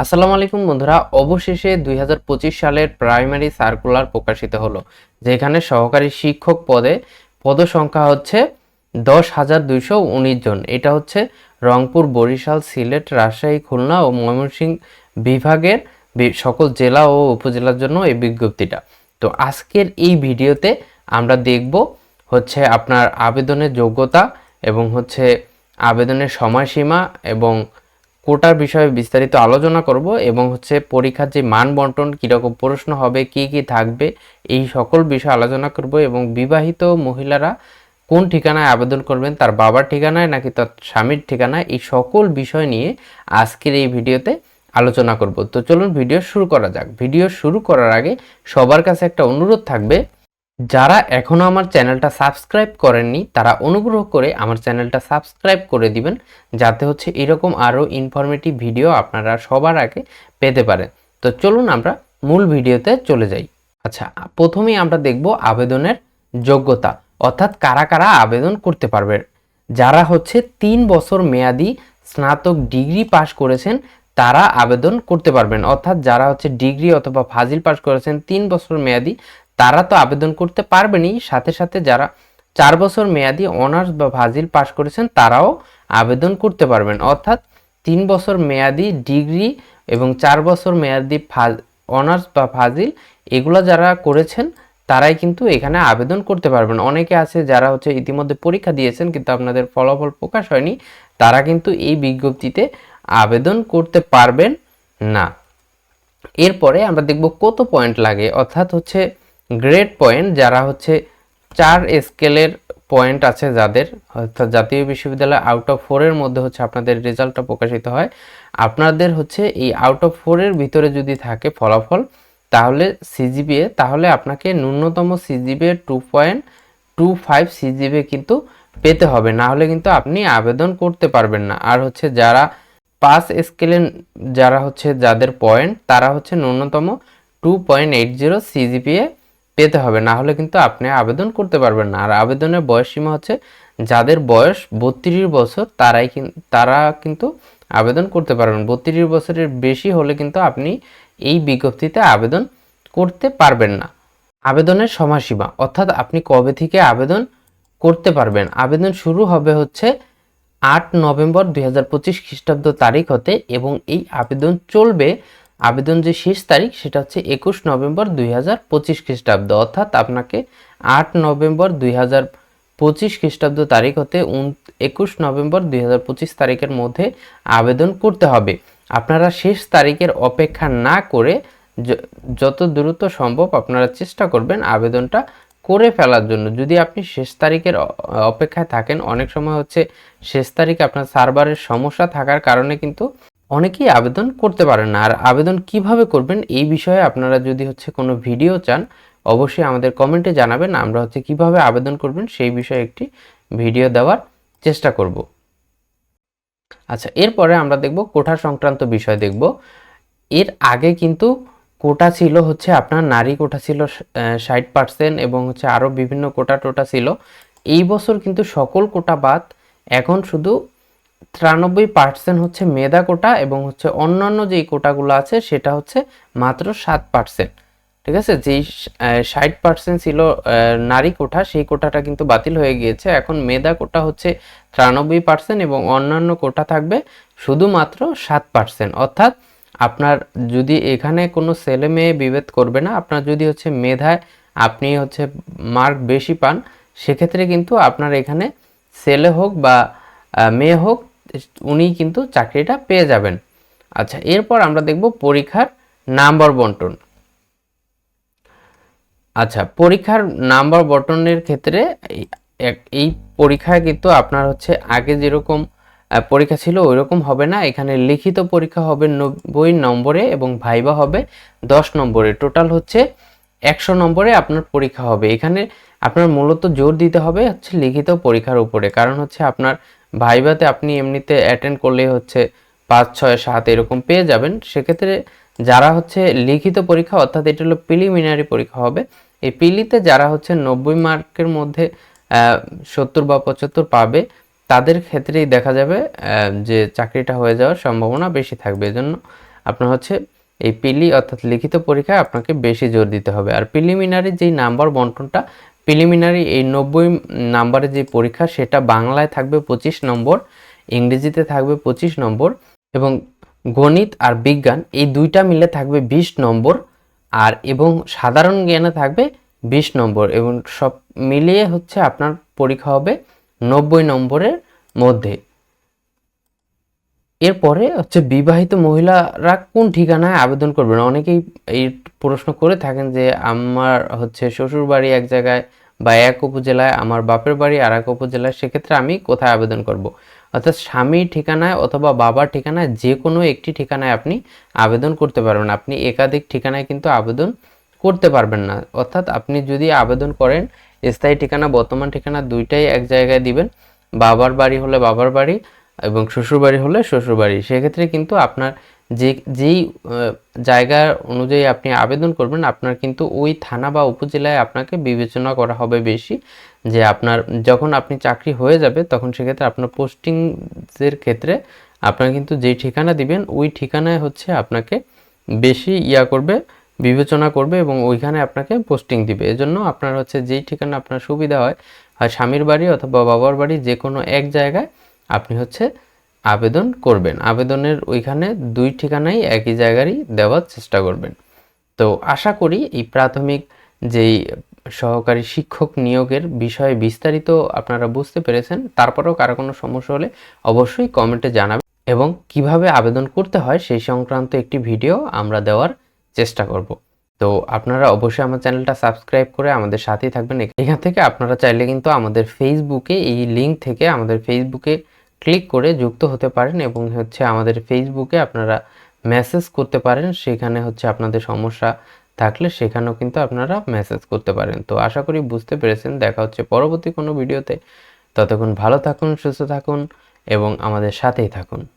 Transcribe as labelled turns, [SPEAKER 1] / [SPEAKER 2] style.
[SPEAKER 1] আসসালামু আলাইকুম বন্ধুরা, অবশেষে দুই হাজার পঁচিশ সালের প্রাইমারি সার্কুলার প্রকাশিত হলো, যেখানে সহকারী শিক্ষক পদে পদ সংখ্যা হচ্ছে দশ হাজার দুইশো উনিশ জন। এটা হচ্ছে রংপুর, বরিশাল, সিলেট, রাজশাহী, খুলনা ও ময়মনসিংহ বিভাগের সকল জেলা ও উপজেলার জন্য এই বিজ্ঞপ্তিটা। তো আজকের এই ভিডিওতে আমরা দেখব হচ্ছে আপনার আবেদনের যোগ্যতা এবং হচ্ছে আবেদনের সময়সীমা এবং কোটার বিষয়ে বিস্তারিত আলোচনা করব এবং হচ্ছে পরীক্ষার যে মান বন্টন, কীরকম প্রশ্ন হবে, কি কি থাকবে, এই সকল বিষয়ে আলোচনা করব এবং বিবাহিত মহিলারা কোন ঠিকানায় আবেদন করবেন, তার বাবার ঠিকানায় নাকি তার স্বামীর ঠিকানায়, এই সকল বিষয় নিয়ে আজকের এই ভিডিওতে আলোচনা করব। তো চলুন, ভিডিও শুরু করা যাক। ভিডিও শুরু করার আগে সবার কাছে একটা অনুরোধ থাকবে যারা এখনও আমার চ্যানেলটা সাবস্ক্রাইব করেননি, তারা অনুগ্রহ করে আমার চ্যানেলটা সাবস্ক্রাইব করে দিবেন, যাতে হচ্ছে এরকম আরও ইনফরমেটিভ ভিডিও আপনারা সবার আগে পেতে পারেন। তো চলুন আমরা মূল ভিডিওতে চলে যাই। আচ্ছা প্রথমেই আমরা দেখব আবেদনের যোগ্যতা, অর্থাৎ কারা কারা আবেদন করতে পারবে। যারা হচ্ছে তিন বছর মেয়াদি স্নাতক ডিগ্রি পাশ করেছেন, তারা আবেদন করতে পারবেন। অর্থাৎ যারা হচ্ছে ডিগ্রি অথবা ফাজিল পাশ করেছেন, তিন বছর মেয়াদি তারা তো আবেদন করতে পারবেনই। সাথে সাথে যারা চার বছর মেয়াদি অনার্স বা ফাজিল পাশ করেছেন, তারাও আবেদন করতে পারবেন। অর্থাৎ তিন বছর মেয়াদি ডিগ্রি এবং চার বছর মেয়াদি অনার্স বা ফাজিল এগুলো যারা করেছেন, তারাই কিন্তু এখানে আবেদন করতে পারবেন। অনেকে আছে যারা হচ্ছে ইতিমধ্যে পরীক্ষা দিয়েছেন, কিন্তু আপনাদের ফলাফল প্রকাশ হয়নি, তারা কিন্তু এই বিজ্ঞপ্তিতে আবেদন করতে পারবেন না। এরপরে আমরা দেখব কত পয়েন্ট লাগে। অর্থাৎ হচ্ছে গ্রেড পয়েন্ট যারা হচ্ছে চার স্কেলের পয়েন্ট আছে যাদের, অর্থাৎ জাতীয় বিশ্ববিদ্যালয় আউট অফ ফোরের মধ্যে হচ্ছে আপনাদের রেজাল্টটা প্রকাশিত হয়। আপনাদের হচ্ছে এই আউট অফ ফোরের ভিতরে যদি থাকে ফলাফল, তাহলে সিজিপিএ তাহলে আপনাকে ন্যূনতম CGPA two point two five CGPA কিন্তু পেতে হবে। না হলে কিন্তু আপনি আবেদন করতে পারবেন না। আর হচ্ছে যারা পাস স্কেলে যারা হচ্ছে যাদের পয়েন্ট, তারা হচ্ছে ন্যূনতম two point eight zero CGPA পেতে হবে। না হলে কিন্তু আপনি আবেদন করতে পারবেন না। আর আবেদনের বয়স সীমা হচ্ছে যাদের বয়স বত্রিশ বছর, তারাই তারা কিন্তু আবেদন করতে পারবেন। বত্রিশ বছরের বেশি হলে কিন্তু আপনি এই বিজ্ঞপ্তিতে আবেদন করতে পারবেন না। আবেদনের সময়সীমা, অর্থাৎ আপনি কবে থেকে আবেদন করতে পারবেন। আবেদন শুরু হবে হচ্ছে আট নভেম্বর দুই হাজার পঁচিশ খ্রিস্টাব্দ তারিখ হতে এবং এই আবেদন চলবে আবেদন যে শেষ তারিখ, সেটা হচ্ছে একুশ নভেম্বর দুই হাজার পঁচিশ খ্রিস্টাব্দ, অর্থাৎ আপনাকে আট নভেম্বর দুই হাজার পঁচিশ খ্রিস্টাব্দ তারিখ হতে একুশ নভেম্বর দুই হাজার পঁচিশ তারিখের মধ্যে আবেদন করতে হবে। আপনারা শেষ তারিখের অপেক্ষা না করে যত দ্রুত সম্ভব আপনারা চেষ্টা করবেন আবেদনটা করে ফেলার জন্য। যদি আপনি শেষ তারিখের অপেক্ষায় থাকেন, অনেক সময় হচ্ছে শেষ তারিখে আপনার সার্ভারের সমস্যা থাকার কারণে কিন্তু অনেকেই আবেদন করতে পারেন না। আর আবেদন কীভাবে করবেন এই বিষয়ে আপনারা যদি হচ্ছে কোনো ভিডিও চান, অবশ্যই আমাদের কমেন্টে জানাবেন। আমরা হচ্ছে কীভাবে আবেদন করবেন সেই বিষয়ে একটি ভিডিও দেওয়ার চেষ্টা করব। আচ্ছা এরপরে আমরা দেখব কোঠা সংক্রান্ত বিষয় দেখব। এর আগে কিন্তু কোটা ছিল হচ্ছে আপনার নারী কোটা ছিল ষাট পার্সেন্ট এবং হচ্ছে আরও বিভিন্ন কোটা টোটা ছিল। এই বছর কিন্তু সকল কোটা বাদ। এখন শুধু তিরানব্বই পার্সেন্ট হচ্ছে মেধা কোটা এবং হচ্ছে অন্যান্য যেই কোটাগুলো আছে সেটা হচ্ছে মাত্র সাত পার্সেন্ট ঠিক আছে? যেই ষাট পার্সেন্ট ছিল নারী কোটা, সেই কোটাটা কিন্তু বাতিল হয়ে গিয়েছে। এখন মেধা কোটা হচ্ছে তিরানব্বই পার্সেন্ট এবং অন্যান্য কোটা থাকবে শুধুমাত্র সাত পার্সেন্ট অর্থাৎ আপনার যদি এখানে কোনো ছেলে মেয়ে বিভেদ করবে না, আপনার যদি হচ্ছে মেধায় আপনি হচ্ছে মার্ক বেশি পান, সেক্ষেত্রে কিন্তু আপনার এখানে ছেলে হোক বা মেয়ে হোক উনি কিন্তু চাকরিটা পেয়ে যাবেন। আচ্ছা এরপর আমরা দেখব পরীক্ষার নাম্বার বন্টন। আচ্ছা পরীক্ষার নাম্বার বন্টনের ক্ষেত্রে এই- পরীক্ষায় কিন্তু আপনার হচ্ছে আগে যেরকম পরীক্ষা ছিল ওই রকম হবে না। এখানে লিখিত পরীক্ষা হবে নব্বই নম্বরে এবং ভাইবা হবে দশ নম্বরে। টোটাল হচ্ছে একশো নম্বরে আপনার পরীক্ষা হবে। এখানে আপনার মূলত জোর দিতে হবে হচ্ছে লিখিত পরীক্ষার উপরে। কারণ হচ্ছে আপনার ভাইভাতে আপনি এমনিতে অ্যাটেন্ড করলে হচ্ছে পাঁচ, ছয়, সাত এরকম পেয়ে যাবেন। সেক্ষেত্রে যারা হচ্ছে লিখিত পরীক্ষা, অর্থাৎ এটা হলো প্রিলিমিনারি পরীক্ষা হবে, এই পিলিতে যারা হচ্ছে নব্বই মার্কের মধ্যে সত্তর বা পঁচাত্তর পাবে, তাদের ক্ষেত্রেই দেখা যাবে যে চাকরিটা হয়ে যাওয়ার সম্ভাবনা বেশি থাকবে। এজন্য আপনার হচ্ছে এই পিলি অর্থাৎ লিখিত পরীক্ষায় আপনাকে বেশি জোর দিতে হবে। আর প্রিলিমিনারি যেই নাম্বার বন্টনটা প্রিলিমিনারি এই নব্বই নাম্বারের যে পরীক্ষা, সেটা বাংলায় থাকবে পঁচিশ নম্বর, ইংরেজিতে থাকবে পঁচিশ নম্বর এবং গণিত আর বিজ্ঞান এই দুইটা মিলে থাকবে বিশ নম্বর আর এবং সাধারণ জ্ঞানে থাকবে বিশ নম্বর এবং সব মিলিয়ে হচ্ছে আপনার পরীক্ষা হবে নব্বই নম্বরের মধ্যে। এরপরে হচ্ছে বিবাহিত মহিলারা কোন ঠিকানায় আবেদন করবেন অনেকেই এই প্রশ্ন করে থাকেন যে আমার হচ্ছে শ্বশুর বাড়ি এক জায়গায় বা এক উপজেলায়, আমার বাপের বাড়ি আর এক উপজেলায়, সেক্ষেত্রে আমি কোথায় আবেদন করব। অর্থাৎ স্বামীর ঠিকানায় অথবা বাবার ঠিকানায় যে কোনো একটি ঠিকানায় আপনি আবেদন করতে পারবেন আপনি একাধিক ঠিকানায় কিন্তু আবেদন করতে পারবেন না। অর্থাৎ আপনি যদি আবেদন করেন, স্থায়ী ঠিকানা, বর্তমান ঠিকানা দুইটাই এক জায়গায় দিবেন। বাবার বাড়ি হলে বাবার বাড়ি এবং শ্বশুরবাড়ি হলে শ্বশুরবাড়ি। সেক্ষেত্রে কিন্তু আপনার যে, যেই জায়গা অনুযায়ী আপনি আবেদন করবেন, আপনার কিন্তু ওই থানা বা উপজেলায় আপনাকে বিবেচনা করা হবে বেশি যে আপনার যখন আপনি চাকরি হয়ে যাবে তখন সেক্ষেত্রে আপনার পোস্টিংয়ের ক্ষেত্রে আপনার কিন্তু যেই ঠিকানা দিবেন, ওই ঠিকানায় হচ্ছে আপনাকে বেশি ইয়া করবে, বিবেচনা করবে এবং ওইখানে আপনাকে পোস্টিং দিবে। এজন্য আপনার হচ্ছে যেই ঠিকানা আপনার সুবিধা হয় হয় স্বামীর বাড়ি অথবা বাবার বাড়ি যে কোনো এক জায়গায় আপনি হচ্ছে আবেদন করবেন। আবেদনের ওইখানে দুই ঠিকানাই একই জায়গারই দেওয়ার চেষ্টা করবেন। তো আশা করি এই প্রাথমিক যেই সহকারী শিক্ষক নিয়োগের বিষয়ে বিস্তারিত আপনারা বুঝতে পেরেছেন, তারপরেও কারও কোনো সমস্যা হলে অবশ্যই কমেন্টে জানাবেন এবং কীভাবে আবেদন করতে হয় সেই সংক্রান্ত একটি ভিডিও আমরা দেওয়ার চেষ্টা করব। তো আপনারা অবশ্যই আমার চ্যানেলটা সাবস্ক্রাইব করে আমাদের সাথেই থাকবেন। এখান থেকে আপনারা চাইলে কিন্তু আমাদের ফেসবুকে এই লিঙ্ক থেকে আমাদের ফেসবুকে ক্লিক করে যুক্ত হতে পারেন এবং হচ্ছে আমাদের ফেসবুকে আপনারা মেসেজ করতে পারেন। সেখানে হচ্ছে আপনাদের সমস্যা থাকলে সেখানেও কিন্তু আপনারা মেসেজ করতে পারেন। তো আশা করি বুঝতে পেরেছেন। দেখা হচ্ছে পরবর্তী কোনো ভিডিওতে। ততক্ষণ ভালো থাকুন, সুস্থ থাকুন এবং আমাদের সাথেই থাকুন।